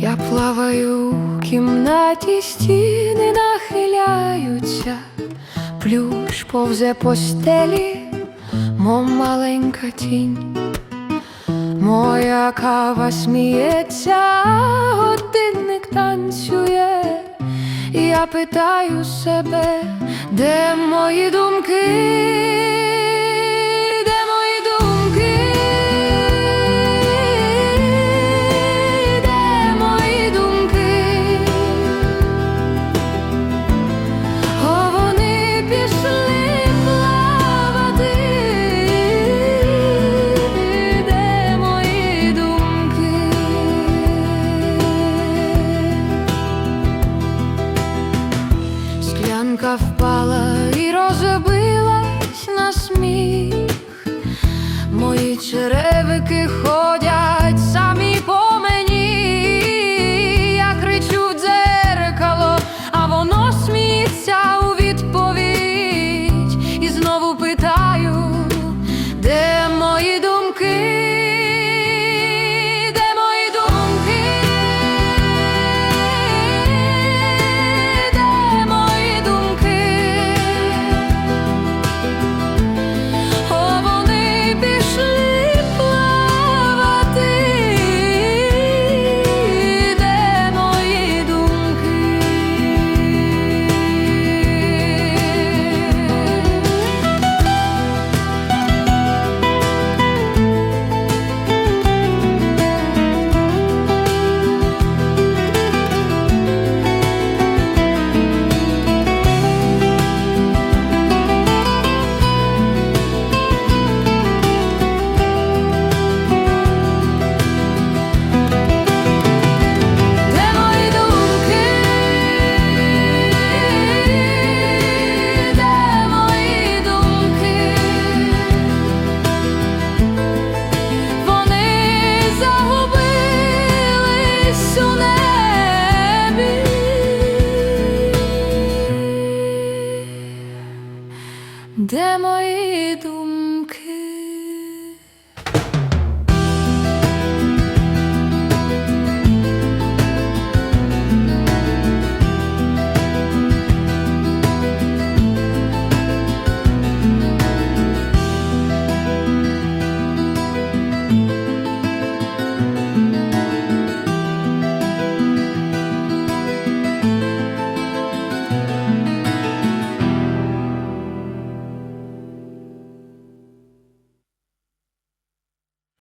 Я плаваю в кімнаті, стіни нахиляються, плющ повзе по стелі, мов маленька тінь, моя кава сміється, годинник танцює, я питаю себе, де мої думки. Склянка впала і розбилась на сміх. Мої черевики де мої думки.